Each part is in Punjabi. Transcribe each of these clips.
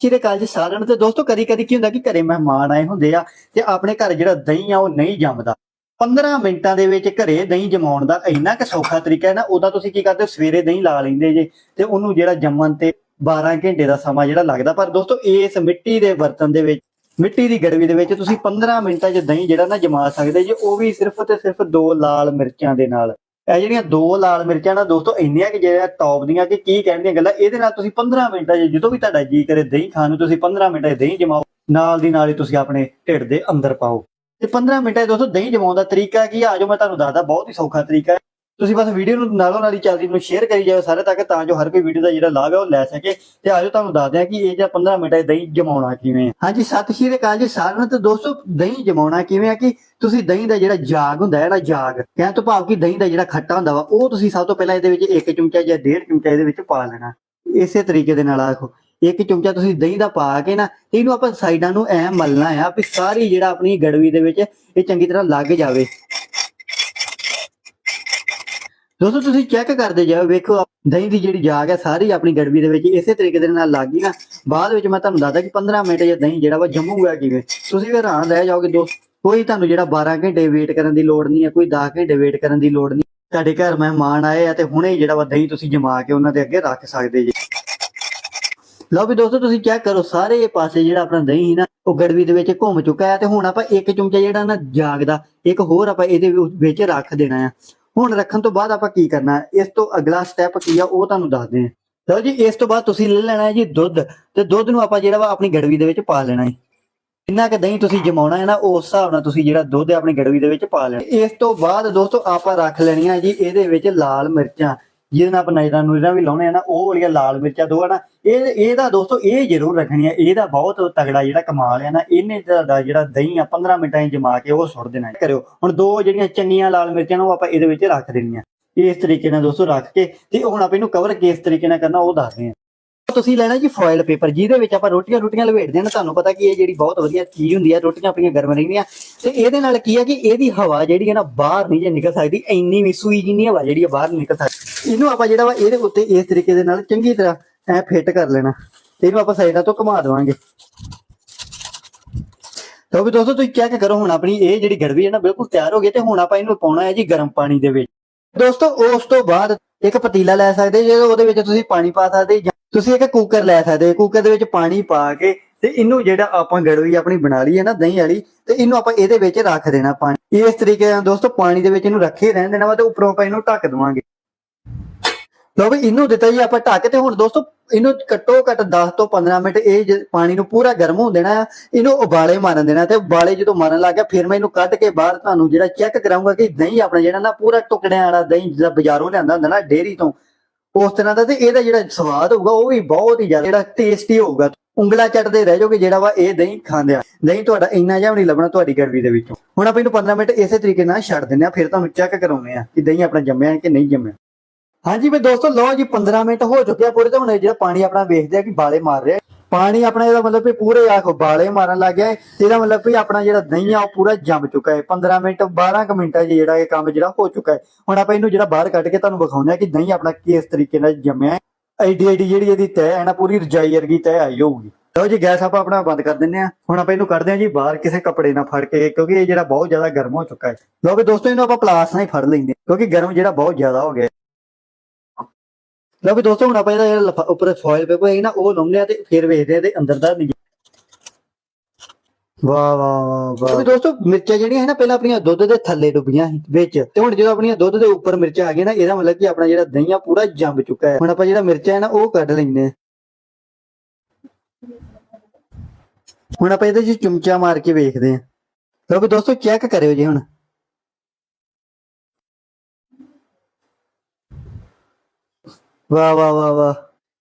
ਕਿਹਦੇ ਕਾਲ ਜੀ ਸਾਰਿਆਂ ਨੂੰ ਤੇ ਦੋਸਤੋ ਕਦੀ ਕਦੀ ਕੀ ਹੁੰਦਾ ਕਿ ਘਰੇ ਮਹਿਮਾਨ ਆਏ ਹੁੰਦੇ ਆ ਤੇ ਆਪਣੇ ਘਰ ਜਿਹੜਾ ਦਹੀਂ ਆ ਉਹ ਨਹੀਂ ਜੰਮਦਾ। 15 ਮਿੰਟਾਂ ਦੇ ਵਿੱਚ ਘਰੇ ਦਹੀਂ ਜਮਾਉਣ ਦਾ ਇੰਨਾ ਕਿ ਸੌਖਾ ਤਰੀਕਾ ਹੈ ਨਾ ਉਹਦਾ ਤੁਸੀਂ ਕੀ ਕਰਦੇ ਹੋ? ਸਵੇਰੇ ਦਹੀਂ ਲਾ ਲੈਂਦੇ ਜੇ ਤੇ ਉਹਨੂੰ ਜਿਹੜਾ ਜੰਮਣ ਤੇ 12 ਘੰਟੇ ਦਾ ਸਮਾਂ ਜਿਹੜਾ ਲੱਗਦਾ। ਪਰ ਦੋਸਤੋ ਇਸ ਮਿੱਟੀ ਦੇ ਬਰਤਨ ਦੇ ਵਿੱਚ, ਮਿੱਟੀ ਦੀ ਗੜਵੀ ਦੇ ਵਿੱਚ ਤੁਸੀਂ 15 ਮਿੰਟਾਂ 'ਚ ਦਹੀਂ ਜਿਹੜਾ ਨਾ ਜਮਾ ਸਕਦੇ ਜੇ, ਉਹ ਵੀ ਸਿਰਫ ਤੇ ਸਿਰਫ ਦੋ ਲਾਲ ਮਿਰਚਾਂ ਦੇ ਨਾਲ। ਇਹ ਜਿਹੜੀਆਂ ਦੋ ਲਾਲ ਮਿਰਚਾਂ ਨਾ ਦੋਸਤੋ, ਇੰਨੀਆਂ ਕਿ ਜਿਹੜਾ ਟੌਪ ਦੀਆਂ ਕਿ ਕੀ ਕਹਿਣ ਦੀਆਂ ਗੱਲਾਂ, ਇਹਦੇ ਨਾਲ ਤੁਸੀਂ 15 ਮਿੰਟਾਂ 'ਚ ਜਦੋਂ ਵੀ ਤੁਹਾਡਾ ਜੀ ਕਰੇ ਦਹੀਂ ਖਾਣ ਨੂੰ, ਤੁਸੀਂ 15 ਮਿੰਟਾਂ 'ਚ ਦਹੀਂ ਜਮਾਓ, ਨਾਲ ਦੀ ਨਾਲ ਹੀ ਤੁਸੀਂ ਆਪਣੇ ਢਿੱਡ ਦੇ ਅੰਦਰ ਪਾਓ। ਤੇ 15 ਮਿੰਟਾਂ 'ਚ ਦੋਸਤੋ, ਦਹੀਂ ਜਮਾਉਣ ਦਾ ਤਰੀਕਾ ਕੀ ਆ? ਆਜੋ ਮੈਂ ਤੁਹਾਨੂੰ ਦੱਸਦਾ, ਬਹੁਤ ਹੀ ਸੌਖਾ ਤਰੀਕਾ ਹੈ। ਤੁਸੀਂ ਬਸ ਵੀਡੀਓ ਨੂੰ ਨਾਲੋਂ ਨਾਲ ਹੀ ਚੱਲਦੀ ਨੂੰ ਸ਼ੇਅਰ ਕਰੀ ਜਾਓ ਸਾਰੇ ਤੱਕ, ਤਾਂ ਜੋ ਹਰ ਕੋਈ ਵੀਡੀਓ ਦਾ ਜਿਹੜਾ ਲਾਭ ਹੈ ਉਹ ਲੈ ਸਕੇ। ਤੇ ਆਜੋ ਤੁਹਾਨੂੰ ਦੱਸਦੇ ਆ ਕਿ ਇਹ ਜਿਹੜਾ 15 ਮਿੰਟਾਂ 'ਚ ਦਹੀਂ ਜਮਾਉਣਾ ਕਿਵੇਂ ਹੈ? ਹਾਂਜੀ, ਸਤਿ ਸ਼੍ਰੀ ਅਕਾਲ ਜੀ ਸਾਰਿਆਂ ਨੂੰ ਤੇ ਦੋਸਤੋ, ਦਹੀਂ ਜਮਾਉਣਾ ਕਿਵੇਂ ਆ ਕਿ ਤੁਸੀਂ ਦਹੀਂ ਦਾ ਜਿਹੜਾ ਜਾਗ ਹੁੰਦਾ ਹੈ ਨਾ ਜਾਗ, ਕਹਿਣ ਤੋਂ ਭਾਵ ਕਿ ਦਹੀਂ ਦਾ ਜਿਹੜਾ ਖੱਟਾ ਹੁੰਦਾ ਵਾ, ਉਹ ਤੁਸੀਂ ਸਭ ਤੋਂ ਪਹਿਲਾਂ ਇਹਦੇ ਵਿੱਚ ਇੱਕ ਚਮਚਾ ਜਾਂ ਡੇਢ ਚਮਚਾ ਇਹਦੇ ਵਿੱਚ ਪਾ ਲੈਣਾ। ਇਸੇ ਤਰੀਕੇ ਦੇ ਨਾਲ ਆਖੋ ਇੱਕ ਚਮਚਾ ਤੁਸੀਂ ਦਹੀਂ ਦਾ ਪਾ ਕੇ ਨਾ, ਇਹਨੂੰ ਆਪਾਂ ਸਾਈਡਾਂ ਨੂੰ ਐ ਮਲਣਾ ਆ ਵੀ ਸਾਰੀ ਜਿਹੜਾ ਆਪਣੀ ਗੜਵੀ ਦੇ ਵਿੱਚ ਇਹ ਚੰਗੀ ਤਰ੍ਹਾਂ ਲੱਗ ਜਾਵੇ। ਦੋਸਤੋ, ਤੁਸੀਂ ਚੈੱਕ ਕਰਦੇ ਜਾਓ, ਵੇਖੋ ਦਹੀਂ ਦੀ ਜਿਹੜੀ ਜਾਗ ਹੈ, ਸਾਰੀ ਆਪਣੀ ਗੜਵੀ ਦੇ ਵਿੱਚ ਇਸੇ ਤਰੀਕੇ ਦੇ ਨਾਲ ਲੱਗ ਗਈ ਨਾ। ਬਾਅਦ ਵਿੱਚ ਮੈਂ ਤੁਹਾਨੂੰ ਦੱਸਦਾ ਕਿ 15 ਮਿੰਟ ਜੇ ਦਹੀਂ ਜਿਹੜਾ ਵਾ ਜੰਮੂਗਾ ਕਿਵੇਂ। ਤੁਸੀਂ ਹੈਰਾਨ ਰਹਿ ਜਾਓਗੇ ਦੋਸਤ, ਕੋਈ ਤੁਹਾਨੂੰ ਜਿਹੜਾ 12 ਘੰਟੇ ਵੇਟ ਕਰਨ ਦੀ ਲੋੜ ਨਹੀਂ ਹੈ, ਕੋਈ 10 ਘੰਟੇ ਵੇਟ ਕਰਨ ਦੀ ਲੋੜ ਨਹੀਂ। ਤੁਹਾਡੇ ਘਰ ਮਹਿਮਾਨ ਆਏ ਆ ਤੇ ਹੁਣੇ ਜਿਹੜਾ ਵਾ ਦਹੀਂ ਤੁਸੀਂ ਜਮਾ ਕੇ ਉਹਨਾਂ ਦੇ ਅੱਗੇ ਰੱਖ ਸਕਦੇ ਜੀ। ਲਓ ਵੀ ਦੋਸਤੋ, ਤੁਸੀਂ ਚੈੱਕ ਕਰੋ, ਸਾਰੇ ਪਾਸੇ ਜਿਹੜਾ ਆਪਣਾ ਦਹੀਂ ਸੀ ਨਾ, ਉਹ ਗੜਵੀ ਦੇ ਵਿੱਚ ਘੁੰਮ ਚੁੱਕਾ ਹੈ ਤੇ ਹੁਣ ਆਪਾਂ ਇੱਕ ਚਮਚਾ ਜਿਹੜਾ ਨਾ ਜਾਗਦਾ, ਇੱਕ ਹੋਰ ਆਪਾਂ ਇਹਦੇ ਵਿੱਚ ਰੱਖ ਦੇਣਾ ਆ। ਹੁਣ ਰੱਖਣ ਤੋਂ ਬਾਅਦ ਆਪਾਂ ਕੀ ਕਰਨਾ? ਇਸ ਤੋਂ ਅਗਲਾ ਸਟੈਪ ਕੀ ਆ, ਉਹ ਤੁਹਾਨੂੰ ਦੱਸਦੇ ਹਾਂ। ਲਓ ਜੀ, ਇਸ ਤੋਂ ਬਾਅਦ ਤੁਸੀਂ ਲੈ ਲੈਣਾ ਹੈ ਜੀ ਦੁੱਧ। ਤੇ ਦੁੱਧ ਨੂੰ ਆਪਾਂ ਜਿਹੜਾ ਵਾ ਆਪਣੀ ਗੜਵੀ ਦੇ ਵਿੱਚ ਪਾ ਲੈਣਾ ਹੈ। ਜਿੰਨਾ ਕਿ ਦਹੀਂ ਤੁਸੀਂ ਜਮਾਉਣਾ ਹੈ ਨਾ, ਉਸ ਹਿਸਾਬ ਨਾਲ ਤੁਸੀਂ ਜਿਹੜਾ ਦੁੱਧ ਹੈ ਆਪਣੀ ਗੜਵੀ ਦੇ ਵਿੱਚ ਪਾ ਲੈਣਾ ਇਸ ਤੋਂ ਬਾਅਦ ਦੋਸਤੋ ਆਪਾਂ ਰੱਖ ਲੈਣੀਆਂ ਜੀ ਇਹਦੇ ਵਿੱਚ ਲਾਲ ਮਿਰਚਾਂ। ਜਿਹਦੇ ਨਾਲ ਆਪਾਂ ਨਜ਼ਰਾਂ ਨੂਰਾਂ ਵੀ ਲਾਉਣੇ ਆ ਨਾ, ਉਹ ਵਾਲੀਆਂ ਲਾਲ ਮਿਰਚਾਂ ਦੋ ਆ ਨਾ, ਇਹ ਇਹਦਾ ਦੋਸਤੋ ਇਹ ਜ਼ਰੂਰ ਰੱਖਣੀ ਹੈ ਇਹਦਾ ਬਹੁਤ ਤਗੜਾ ਜਿਹੜਾ ਕਮਾਲ ਆ ਨਾ, ਇਹਨੇ ਦਾ ਜਿਹੜਾ ਦਹੀਂ ਆ 15 ਮਿੰਟਾਂ 'ਚ ਜਮਾ ਕੇ ਉਹ ਸੁੱਟ ਦੇਣਾ, ਕਰਿਓ। ਹੁਣ ਦੋ ਜਿਹੜੀਆਂ ਚੰਗੀਆਂ ਲਾਲ ਮਿਰਚਾਂ ਨੂੰ ਆਪਾਂ ਇਹਦੇ ਵਿੱਚ ਰੱਖ ਦੇਣੀਆਂ। ਇਸ ਤਰੀਕੇ ਨਾਲ ਦੋਸਤੋ ਰੱਖ ਕੇ, ਤੇ ਹੁਣ ਆਪਾਂ ਇਹਨੂੰ ਕਵਰ ਕਿਸ ਤਰੀਕੇ ਨਾਲ ਕਰਨਾ ਉਹ ਦੱਸਦੇ ਹਾਂ। ਤੁਸੀਂ ਲੈਣਾ ਜੀ ਫੋਇਲ ਪੇਪਰ ਜਿਹਦੇ ਵਿੱਚ ਆਪਾਂ ਰੋਟੀਆਂ ਰੋਟੀਆਂ ਲਵੇਟਦੇ ਹਾਂ ਤੁਹਾਨੂੰ ਪਤਾ ਕਿ ਇਹ ਜਿਹੜੀ ਬਹੁਤ ਵਧੀਆ ਚੀਜ਼ ਹੁੰਦੀ ਹੈ ਰੋਟੀਆਂ ਆਪਣੀਆਂ ਗਰਮ ਰਹਿੰਦੀਆਂ। ਤੇ ਇਹਦੇ ਨਾਲ ਕੀ ਹੈ ਕਿ ਇਹਦੀ ਹਵਾ ਜਿਹੜੀ ਹੈ ਨਾ ਬਾਹਰ ਨਹੀਂ ਜੇ ਨਿਕਲ ਸਕਦੀ, ਇੰਨੀ ਵੀ ਸੂਈ ਜਿੰਨੀ ਹਵਾ ਜਿਹੜੀ ਹੈ ਬਾਹਰ ਨਹੀਂ ਨਿਕਲ ਸਕਦੀ। ਇਹਨੂੰ ਆਪਾਂ ਜਿਹੜਾ ਵਾ ਇਹਦੇ ਉੱਤੇ ਇਸ ਤਰੀਕੇ ਦੇ ਨਾਲ ਚੰਗੀ ਤਰ੍ਹਾਂ ਐ ਫਿੱਟ ਕਰ ਲੈਣਾ। ਤੇ ਇਹਨੂੰ ਆਪਾਂ ਸਾਈਡਾਂ ਤੋਂ ਘੁਮਾ ਦੇਵਾਂਗੇ। ਤਾਂ ਵੀ ਦੋਸਤੋ, ਤੁਸੀਂ ਚੈੱਕ ਕਰੋ ਹੁਣ ਆਪਣੀ ਇਹ ਜਿਹੜੀ ਗੜਵੀ ਹੈ ਨਾ, ਬਿਲਕੁਲ ਤਿਆਰ ਹੋ ਗਈ ਤੇ ਹੁਣ ਆਪਾਂ ਇਹਨੂੰ ਪਾਉਣਾ ਹੈ ਜੀ ਗਰਮ ਪਾਣੀ ਦੇ ਵਿੱਚ। ਦੋਸਤੋ, ਉਸ ਤੋਂ ਬਾਅਦ ਇੱਕ ਪਤੀਲਾ ਲੈ ਸਕਦੇ ਜੇ, ਉਹਦੇ ਵਿੱਚ ਤੁਸੀਂ ਪਾਣੀ ਪਾ ਸਕਦੇ ਜਾਂ ਤੁਸੀਂ ਇੱਕ ਕੁੱਕਰ ਲੈ ਸਕਦੇ ਕੁੱਕਰ ਦੇ ਵਿੱਚ ਪਾਣੀ ਪਾ ਕੇ ਤੇ ਇਹਨੂੰ ਜਿਹੜਾ ਆਪਾਂ ਗੜਵੀ ਆਪਣੀ ਬਣਾ ਲਈ ਹੈ ਨਾ, ਦਹੀਂ ਵਾਲੀ, ਤੇ ਇਹਨੂੰ ਆਪਾਂ ਇਹਦੇ ਵਿੱਚ ਰੱਖ ਦੇਣਾ ਪਾਣੀ। ਇਸ ਤਰੀਕੇ ਨਾਲ ਦੋਸਤੋ ਪਾਣੀ ਦੇ ਵਿੱਚ ਇਹਨੂੰ ਰੱਖੇ ਰਹਿਣ ਦੇਣਾ ਵਾ ਤੇ ਉੱਪਰੋਂ ਆਪਾਂ ਇਹਨੂੰ ਢੱਕ ਦੇਵਾਂਗੇ। ਲਓ ਵੀ ਇਹਨੂੰ ਦਿੱਤਾ ਜੀ ਆਪਾਂ ਢੱਕ ਤੇ ਹੁਣ ਦੋਸਤੋ ਇਹਨੂੰ ਘੱਟੋ ਘੱਟ 10 ਤੋਂ 15 ਮਿੰਟ ਇਹ ਪਾਣੀ ਨੂੰ ਪੂਰਾ ਗਰਮ ਹੋਣ ਦੇਣਾ ਇਹਨੂੰ ਉਬਾਲੇ ਮਾਰਨ ਦੇਣਾ ਤੇ ਉਬਾਲੇ ਜਦੋਂ ਮਾਰਨ ਲੱਗ ਗਿਆ ਫਿਰ ਮੈਂ ਇਹਨੂੰ ਕੱਢ ਕੇ ਬਾਹਰ ਤੁਹਾਨੂੰ ਜਿਹੜਾ ਚੈੱਕ ਕਰਾਉਂਗਾ ਕਿ ਦਹੀਂ ਆਪਣਾ ਜਿਹੜਾ ਨਾ ਪੂਰਾ ਟੁਕੜਿਆਂ ਵਾਲਾ ਦਹੀਂ ਜਿਹੜਾ ਬਾਜ਼ਾਰੋਂ ਲਿਆਂਦਾ ਹੁੰਦਾ ਨਾ ਡੇਅਰੀ ਤੋਂ ਉਸ ਤਰ੍ਹਾਂ ਦਾ ਤੇ ਇਹਦਾ ਜਿਹੜਾ ਸਵਾਦ ਹੋਊਗਾ, ਉਹ ਵੀ ਬਹੁਤ ਹੀ ਜ਼ਿਆਦਾ ਜਿਹੜਾ ਟੇਸਟੀ ਹੋਊਗਾ। ਉਂਗਲਾ ਚੱਟਦੇ ਰਹਿ ਜਾਓਗੇ ਜਿਹੜਾ ਵਾ ਇਹ ਦਹੀਂ ਖਾਂਦੇ ਆ। ਦਹੀਂ ਤੁਹਾਡਾ ਇੰਨਾ ਜਿਹਾ ਵੀ ਨਹੀਂ ਲੱਭਣਾ ਤੁਹਾਡੀ ਗੜਵੀ ਦੇ ਵਿੱਚੋਂ। ਹੁਣ ਆਪਾਂ ਇਹਨੂੰ 15 ਮਿੰਟ ਇਸੇ ਤਰੀਕੇ ਨਾਲ ਛੱਡ ਦਿੰਦੇ ਆ ਫਿਰ ਤੁਹਾਨੂੰ ਚੈੱਕ ਕਰਾਉਂਦੇ ਆ ਕਿ ਦਹੀਂ ਆਪਣਾ ਜੰਮਿਆ ਕਿ ਨਹੀਂ ਜੰਮਿਆ। ਹਾਂਜੀ ਵੀ ਦੋਸਤੋ, ਲਓ ਜੀ 15 ਮਿੰਟ ਹੋ ਚੁੱਕਿਆ ਪੂਰੇ, ਤਾਂ ਹੁਣ ਜਿਹੜਾ ਪਾਣੀ ਆਪਣਾ ਵੇਖਦੇ ਆ ਕਿ ਬਾਲੇ ਮਾਰ ਰਿਹਾ। ਪਾਣੀ ਆਪਣਾ ਇਹਦਾ ਮਤਲਬ ਵੀ ਪੂਰੇ ਆਖੋ ਬਾਲੇ ਮਾਰਨ ਲੱਗ ਗਿਆ ਹੈ। ਇਹਦਾ ਮਤਲਬ ਵੀ ਆਪਣਾ ਜਿਹੜਾ ਦਹੀਂ ਆ ਉਹ ਪੂਰਾ ਜੰਮ ਚੁੱਕਾ ਹੈ। 15 ਮਿੰਟ 12 ਕੁ ਮਿੰਟਾਂ 'ਚ ਜਿਹੜਾ ਇਹ ਕੰਮ ਜਿਹੜਾ ਹੋ ਚੁੱਕਾ ਹੈ। ਹੁਣ ਆਪਾਂ ਇਹਨੂੰ ਜਿਹੜਾ ਬਾਹਰ ਕੱਢ ਕੇ ਤੁਹਾਨੂੰ ਵਿਖਾਉਂਦੇ ਆ ਕਿ ਦਹੀਂ ਆਪਣਾ ਕਿਸ ਤਰੀਕੇ ਨਾਲ ਜੰਮਿਆ ਹੈ। ਐਡੀ ਐਡੀ ਜਿਹੜੀ ਇਹਦੀ ਤੈਅ ਹੈ ਨਾ ਪੂਰੀ ਰਜਾਈ ਵਰਗੀ ਤੈਅ ਆਈ ਹੋਊਗੀ। ਲਓ ਜੀ ਗੈਸ ਆਪਾਂ ਆਪਣਾ ਬੰਦ ਕਰ ਦਿੰਨੇ ਆ ਹੁਣ ਆਪਾਂ ਇਹਨੂੰ ਕੱਢਦੇ ਆ ਜੀ ਬਾਹਰ ਕਿਸੇ ਕੱਪੜੇ ਨਾਲ ਫੜ ਕੇ ਕਿਉਂਕਿ ਇਹ ਜਿਹੜਾ ਬਹੁਤ ਜ਼ਿਆਦਾ ਗਰਮ ਹੋ ਚੁੱਕਾ ਹੈ। ਲਓ ਵੀ ਦੋਸਤੋ ਇਹਨੂੰ ਆਪਾਂ ਪਲਾਸ ਨਾਲ ਹੀ ਫੜ ਲੈਂਦੇ ਹਾਂ, ਕਿਉਂਕਿ ਗਰਮ ਜਿਹੜਾ ਬਹੁਤ ਜ਼ਿਆਦਾ ਹੋ ਗਿਆ ਹੈ। ਲਓ ਵੀ ਦੋਸਤੋ ਹੁਣ ਆਪਾਂ ਇਹਦਾ ਜਿਹੜਾ ਲਿਫਾ- ਉੱਪਰ ਫੋਇਲ ਪੇਪਰ ਹੈ ਨਾ ਉਹ ਲਾਉਂਦੇ ਆ ਤੇ ਫਿਰ ਵੇਖਦੇ ਆ ਇਹਦੇ ਅੰਦਰ ਦਾ ਨਜ਼ਾਰਾ। ਵਾਹ ਵਾਹ ਵਾਹ ਵਾਹ। ਵੀ ਦੋਸਤੋ ਮਿਰਚਾਂ ਜਿਹੜੀਆਂ ਹੈ ਨਾ ਪਹਿਲਾਂ ਆਪਣੀਆਂ ਦੁੱਧ ਦੇ ਥੱਲੇ ਡੁੱਬੀਆਂ ਸੀ ਵਿੱਚ। ਤੇ ਹੁਣ ਜਦੋਂ ਆਪਣੀਆਂ ਦੁੱਧ ਦੇ ਉੱਪਰ ਮਿਰਚਾਂ ਆ ਗਈਆਂ ਨਾ ਇਹਦਾ ਮਤਲਬ ਕਿ ਆਪਣਾ ਜਿਹੜਾ ਦਹੀਂ ਆ ਪੂਰਾ ਜੰਮ ਚੁੱਕਾ ਹੈ। ਹੁਣ ਆਪਾਂ ਜਿਹੜਾ ਮਿਰਚਾਂ ਹੈ ਨਾ ਉਹ ਕੱਢ ਲੈਂਦੇ ਆ ਹੁਣ ਆਪਾਂ ਇਹਦੇ 'ਚ ਚਮਚਾ ਮਾਰ ਕੇ ਵੇਖਦੇ ਆ ਲਓ ਵੀ ਦੋਸਤੋ ਚੈੱਕ ਕਰਿਓ ਜੀ ਹੁਣ। ਵਾਹ ਵਾਹ ਵਾਹ ਵਾਹ।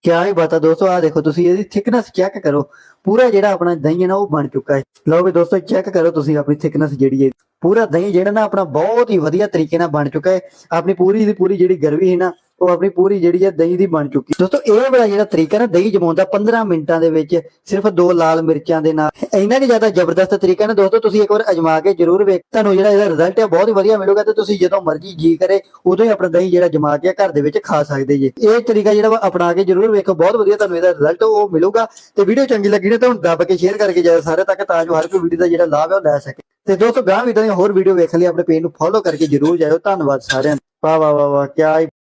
ਕਿਆ ਹੀ ਬਾਤ ਹੈ ਦੋਸਤੋ ਆ ਦੇਖੋ ਤੁਸੀਂ ਇਹਦੀ ਥਿਕਨੈਸ ਚੈੱਕ ਕਰੋ। ਪੂਰਾ ਜਿਹੜਾ ਆਪਣਾ ਦਹੀਂ ਹੈ ਨਾ, ਉਹ ਬਣ ਚੁੱਕਾ ਹੈ। ਲਓ ਵੀ ਦੋਸਤੋ ਚੈੱਕ ਕਰੋ ਤੁਸੀਂ ਆਪਣੀ ਥਿਕਨੈਸ ਜਿਹੜੀ ਹੈ। ਪੂਰਾ ਦਹੀਂ ਜਿਹੜਾ ਨਾ ਆਪਣਾ ਬਹੁਤ ਹੀ ਵਧੀਆ ਤਰੀਕੇ ਨਾਲ ਬਣ ਚੁੱਕਾ ਹੈ। ਆਪਣੀ ਪੂਰੀ ਦੀ ਪੂਰੀ ਜਿਹੜੀ ਗਰਵੀ ਹੈ ਨਾ ਉਹ ਆਪਣੀ ਪੂਰੀ ਜਿਹੜੀ ਹੈ ਦਹੀਂ ਦੀ ਬਣ ਚੁੱਕੀ। ਦੋਸਤੋ, ਇਹ ਵਾਲਾ ਜਿਹੜਾ ਤਰੀਕਾ ਨਾ ਦਹੀਂ ਜਮਾਉਣ ਦਾ 15 ਮਿੰਟਾਂ ਦੇ ਵਿੱਚ ਸਿਰਫ ਦੋ ਲਾਲ ਮਿਰਚਾਂ ਦੇ ਨਾਲ। ਇੰਨਾ ਕਿ ਜ਼ਿਆਦਾ ਜ਼ਬਰਦਸਤ ਤਰੀਕਾ ਨਾ ਦੋਸਤੋ, ਤੁਸੀਂ ਇੱਕ ਵਾਰ ਅਜਮਾ ਕੇ ਜ਼ਰੂਰ ਵੇਖ ਤੁਹਾਨੂੰ ਜਿਹੜਾ ਇਹਦਾ ਰਿਜ਼ਲਟ ਹੈ ਬਹੁਤ ਹੀ ਵਧੀਆ ਮਿਲੂਗਾ ਤੇ ਤੁਸੀਂ ਜਦੋਂ ਮਰਜ਼ੀ ਜੀ ਕਰੇ, ਉਦੋਂ ਹੀ ਆਪਣਾ ਦਹੀਂ ਜਿਹੜਾ ਜਮਾ ਕੇ ਘਰ ਦੇ ਵਿੱਚ ਖਾ ਸਕਦੇ ਜੀ। ਇਹ ਤਰੀਕਾ ਜਿਹੜਾ ਵਾ ਅਪਣਾ ਕੇ ਜ਼ਰੂਰ ਵੇਖੋ, ਬਹੁਤ ਵਧੀਆ ਤੁਹਾਨੂੰ ਇਹਦਾ ਰਿਜ਼ਲਟ ਉਹ ਮਿਲੂਗਾ। ਤੇ ਵੀਡੀਓ ਚੰਗੀ ਲੱਗੀ ਨਾ ਤਾਂ ਹੁਣ ਦੱਬ ਕੇ ਸ਼ੇਅਰ ਕਰਕੇ ਜਾਓ ਸਾਰੇ ਤੱਕ ਤਾਂ ਜੋ ਹਰ ਕੋਈ ਵੀਡੀਓ ਦਾ ਜਿਹੜਾ ਲਾਭ ਹੈ ਉਹ ਲੈ ਸਕੇ। ਤੇ ਦੋਸਤੋ ਗਾਂ ਵੀ ਤਾਂ ਹੋਰ ਵੀਡੀਓ ਵੇਖਣ ਲਈ, ਆਪਣੇ ਪੇਜ ਨੂੰ ਫੋਲੋ ਕਰਕੇ ਜ਼ਰੂਰ ਜਾਇਓ। ਧੰਨਵਾਦ ਸਾਰਿਆਂ ਦਾ। ਵਾਹ ਵਾਹ ਵਾਹ ਵਾਹ ਕੀ